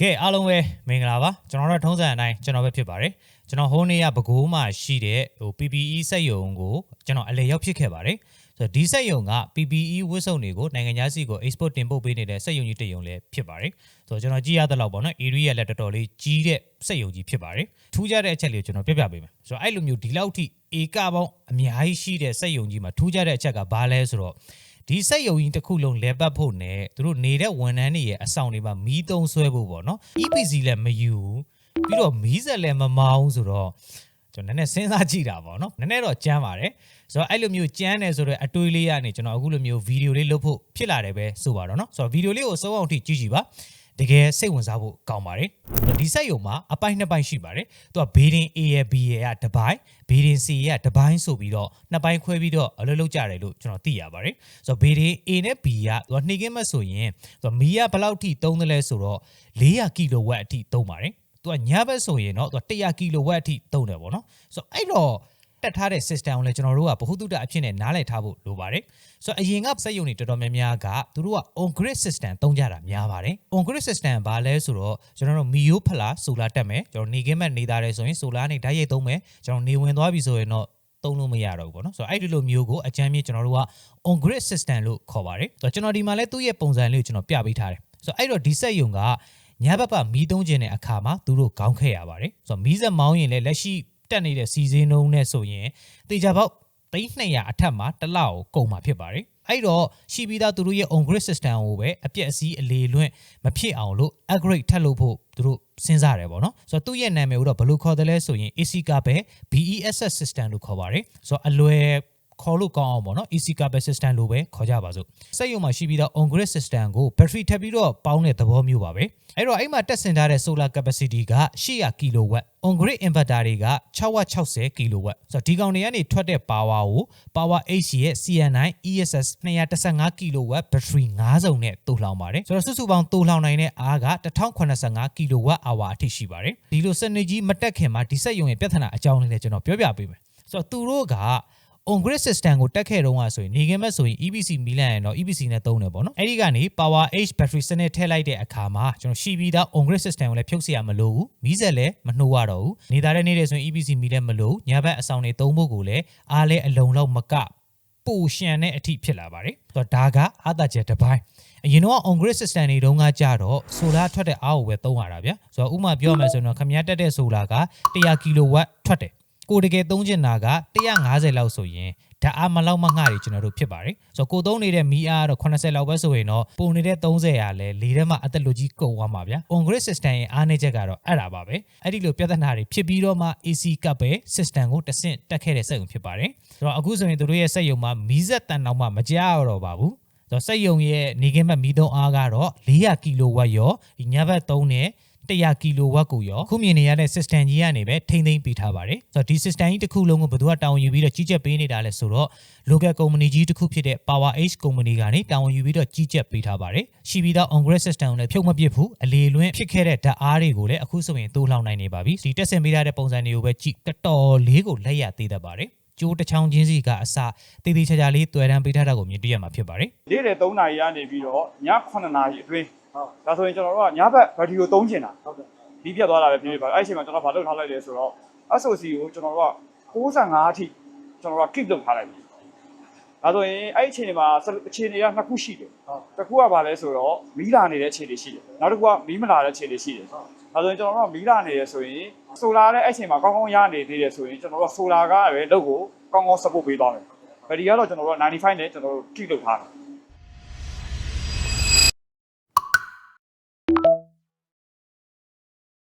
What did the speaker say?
ကဲအားလုံးပဲမင်္ဂလာပါကျွန်တော်တို့ထုံးစံအတိုင်းကျွန်တော်ပဲဖြစ်ပါတယ်ကျွန်တော်ဟိုးနေ့ကပဲခူးမှာရှိတဲ့ဟို PPE စက်ယုံကိုကျွန်တော်အလဲရောက်ဖြစ်ခဲ့ပါတယ်ဆိုတော့ဒီစက်ယုံက PPE ဝတ်စုံတွေကိုနိုင်ငံခြားစီကို export တင်ပို့ပေးနေတဲ့စက်ယုံကြီးတစ်ယုံလည်းဖြစ်ပါတယ်ဆိုတော့ကျွန်တော်ကြည့်ရတဲ့လောက်ပေါ့နော် area လည်းတော်တော်လေးကြီးတဲ့စက်ယုံကြီးဖြစ်ပါတယ်ထူးခြားတဲ့အချက်လေးကိုကျွန်တော်ပြပြပေးမယ်ဆိုတော့အဲ့လိုမျိုးဒီလောက်ထိဧကပေါင်းအများကြီးရှိတဲ့စက်ယုံကြီးမှာထူးခြားတဲ့အချက်ကဘာလဲဆိုတော့ ဒီစက်ယုံကြီးတစ်ခုလုံးလဲပတ်ဖို့နဲ့သူတို့နေတဲ့ဝန်ထမ်းတွေရဲ့အဆောင်တွေမှာမီးတုံးဆွဲဖို့ပေါ့နော် EPC လည်းမယူဘူးပြီးတော့မီးစက်လည်းမမောင်းဆိုတော့ကျွန်တော်နည်းနည်းစဉ်းစားကြည့်တာပေါ့နော်နည်းနည်းတော့ကြမ်းပါတယ်ဆိုတော့အဲ့လိုမျိုးကြမ်းတယ်ဆိုတော့အတွေးလေးကနေကျွန်တော်အခုလိုမျိုးဗီဒီယိုလေးလုပ်ဖို့ဖြစ်လာတယ်ပဲဆိုပါတော့နော်ဆိုတော့ဗီဒီယိုလေးကိုအဆုံးအောင်ထိကြည့်ကြည့်ပါ တကယ်စိတ်ဝင်စားဖို့ကောင်းပါတယ်ဒီစက်ယုံမှာအပိုင်းနှစ်ပိုင်းရှိပါတယ်သူကဘေးဒင် A ရဲ့ B ရဲ့ကတစ်ပိုင်းဘေးဒင် C ရဲ့ကတစ်ပိုင်းဆိုပြီးတော့နှစ်ပိုင်းခွဲပြီးတော့အလုပ်လုပ်ကြတယ်လို့ကျွန်တော်သိရပါတယ်ဆိုတော့ဘေးဒင် A နဲ့ B ကသူကနှိမ့်ခင်းမဲ့ဆိုရင်သူကမီးကဘယ်လောက်ထိသုံးတယ်လဲဆိုတော့400ကီလိုဝက်အထိသုံးပါတယ်သူကညဘက်ဆိုရင်တော့သူက100ကီလိုဝက်အထိသုံးတယ်ပေါ့နော်ဆိုတော့အဲ့တော့ တက်ထားတဲ့ system ကိုလည်းကျွန်တော်တို့ကဗဟုသုတအဖြစ်နဲ့နားလည်ထားဖို့လိုပါတယ်ဆိုတော့အရင်ကစက်ရုံတွေတော်တော်များများကသူတို့က on grid system သုံးကြတာများပါတယ် on grid system ဘာလဲဆိုတော့ကျွန်တော်တို့မီယိုဖလာဆိုလာတက်မယ်ကျွန်တော်နေခင်းမဲ့နေသားတယ်ဆိုရင်ဆိုလာနဲ့ဓာတ်ရိုက်သုံးမယ်ကျွန်တော်နေဝင်သွားပြီဆိုရင်တော့သုံးလို့မရတော့ဘူးပေါ့နော်ဆိုတော့အဲ့ဒီလိုမျိုးကိုအကြမ်းမြင့်ကျွန်တော်တို့က on grid system လို့ခေါ်ပါတယ်ဆိုတော့ကျွန်တော်ဒီမှာလဲသူ့ရဲ့ပုံစံလေးကိုကျွန်တော်ပြပေးထားတယ်ဆိုတော့အဲ့တော့ဒီစက်ယုံကညဘက်ပမီးသုံးခြင်းတဲ့အခါမှာသူတို့ခေါင်းခဲ့ရပါတယ်ဆိုတော့မီးစက်မောင်းရင်လည်းလက်ရှိ တက်နေတဲ့စီစဉ်နှုံးနဲ့ဆိုရင်တေချာပေါက်သိန်း200အထက်မှာတစ်လောက်ကိုကုန်မှာဖြစ်ပါတယ်အဲ့တော့ရှိပြီးသားသူတို့ရဲ့ on grid system ကိုပဲအပြက်အစီးအလေလွင့်မဖြစ်အောင်လို့ upgrade ထပ်လုပ်ဖို့သူတို့စဉ်းစားတယ်ပေါ့နော်ဆိုတော့သူ့ရဲ့နာမည်ကိုတော့ဘယ်လိုခေါ်တယ်လဲဆိုရင် AC ကပဲ BESS system လို့ခေါ်ပါတယ်ဆိုတော့အလွယ် ခေါ်လို့ကောင်းအောင်ပေါ့နော် AC cable system လို့ပဲခေါ်ကြပါစို့စက်ရုံမှာရှိပြီးတော့ on grid system ကို battery ထပ်ပြီးတော့ပေါင်းတဲ့သဘောမျိုးပါပဲအဲ့တော့အဲ့မှာတက်ဆင်ထားတဲ့ solar capacity က800 kW on grid inverter တွေက6ဝ60 kW ဆိုတော့ဒီကောင်တွေကနေထွက်တဲ့ power ကို power H ရဲ့ CN9 ESS 215 kW battery 5စုံနဲ့တိုးလှောင်ပါတယ်ဆိုတော့စုစုပေါင်းတိုးလှောင်နိုင်တဲ့အားက1085 kW hour အထိရှိပါတယ်ဒီလိုစနစ်ကြီးမတက်ခင်မှာဒီစက်ရုံရဲ့ပြဿနာအကြောင်းလေးလည်းကျွန်တော်ပြောပြပေးမယ်ဆိုတော့သူတို့က on grid system ကိုတက်ခဲ့တုန်းကဆိုရင်နေကင်းမဲ့ဆိုရင် EBC မီလန်ရင်တော့ EBC နဲ့သုံးတယ်ပေါ့နော်အဲဒီကနေ power h battery စနစ်ထည့်လိုက်တဲ့အခါမှာကျွန်တော်ရှိပြီးသား on grid system ကိုလည်းဖြုတ်စရာမလိုဘူးမီးစက်လည်းမနှိုးရတော့ဘူးနေသားတဲ့နေ့တည်းဆိုရင် EBC မီလည်းမလိုညာဘက်အဆောင်တွေသုံးဖို့ကိုလည်းအားလဲအလုံးလောက်မကပိုရှန်တဲ့အထိဖြစ်လာပါတယ်ဆိုတော့ဒါကအသကျက်တစ်ပိုင်းအရင်တော့ on grid system တွေတုန်းကကြတော့ solar ထွက်တဲ့အားကိုပဲသုံးရတာဗျာဆိုတော့ဥမာပြောရမယ်ဆိုရင်တော့ခမရတက်တဲ့ solar က100 kW ထွက်တယ် ကိုတကယ်သုံးချင်တာက150လောက်ဆိုရင်ဓာတ်အားမလောက်မငှတွေကျွန်တော်တို့ဖြစ်ပါတယ်ဆိုတော့ကိုသုံးနေတဲ့မီအားကတော့80လောက်ပဲဆိုရင်တော့ပုံနေတဲ့30ရာလဲလေထဲမှာအသက်လူကြီးကုန်သွားမှာဗျာ on grid system ရဲ့အားနည်းချက်ကတော့အဲ့ဒါပါပဲအဲ့ဒီလိုပြဿနာတွေဖြစ်ပြီးတော့မှ AC ကပ်ပဲ system ကိုတဆင့်တက်ခဲ့တဲ့စက်ရုံဖြစ်ပါတယ်ဆိုတော့အခုဆိုရင်တို့ရဲ့စက်ရုံမှာမီးစက်တန်တောင်မှမကြောက်တော့ပါဘူးဆိုတော့စက်ရုံရဲ့နေခင်းမဲ့မီးသုံးအားကတော့400ကီလိုဝတ်ရောဒီညဘက်သုံးတဲ့ 100ကီလိုဝတ်ကိုရောခုမြင်နေရတဲ့ system ကြီးကနေပဲထိမ့်သိမ်းပေးထားပါတယ်ဆိုတော့ဒီ system ကြီးတစ်ခုလုံးကိုဘယ်သူကတာဝန်ယူပြီးတော့ကြီးကြပ်ပေးနေတာလဲဆိုတော့ local company ကြီးတစ်ခုဖြစ်တဲ့ Power H company ကနေတာဝန်ယူပြီးတော့ကြီးကြပ်ပေးထားပါတယ်ရှိပြီးသား on grid system ကိုလည်းဖြုတ်မပစ်ဘူးအလေလွင့်ဖြစ်ခဲ့တဲ့ဓာတ်အားတွေကိုလည်းအခုဆိုရင်တိုးလောင်နိုင်နေပါပြီဒီတက်ဆင်ပေးထားတဲ့ပုံစံတွေကိုပဲကြည့်တော်တော်လေးကိုလက်ရသေးတတ်ပါတယ်ကျိုးတစ်ချောင်းချင်းစီကအစတေးသေးချာချာလေးတွေ့တန်းပေးထားတာကိုမြင်တွေ့ရမှာဖြစ်ပါတယ်နေ့လယ်3နာရီကနေပြီးတော့ည9နာရီအတွင်းဟုတ် ဒါဆိုရင်ကျွန်တော်တို့ကညဘက်ဘက်ထရီကိုသုံးချင်တာဟုတ်ကဲ့ဒီပြတ်သွားတာပဲဖြစ်ဖြစ်ပါအဲ့ဒီအချိန်မှာကျွန်တော်ဗာလုပ်ထားလိုက်လဲဆိုတော့ SOC ကိုကျွန်တော်တို့က65အထိကျွန်တော်တို့က keep လုပ်ထားလိုက်ပြီဒါဆိုရင်အဲ့ဒီအချိန်တွေမှာအခြေအနေကနှစ်ခုရှိတယ်တစ်ခုကဘာလဲဆိုတော့မီးလာနေတဲ့အခြေအနေရှိတယ်နောက်တစ်ခုကမီးမလာတဲ့အခြေအနေရှိတယ်ဒါဆိုရင်ကျွန်တော်တို့ကမီးလာနေရဆိုရင်ဆိုလာတဲ့အဲ့အချိန်မှာကောင်းကောင်းရနေသေးတယ်ဆိုရင်ကျွန်တော်တို့ကဆိုလာကပဲလုပ်ကိုကောင်းကောင်း support ပေးသွားမယ်ဘယ်ဒီကတော့ကျွန်တော်တို့က95နဲ့ကျွန်တော်တို့ keep လုပ်ထားတယ်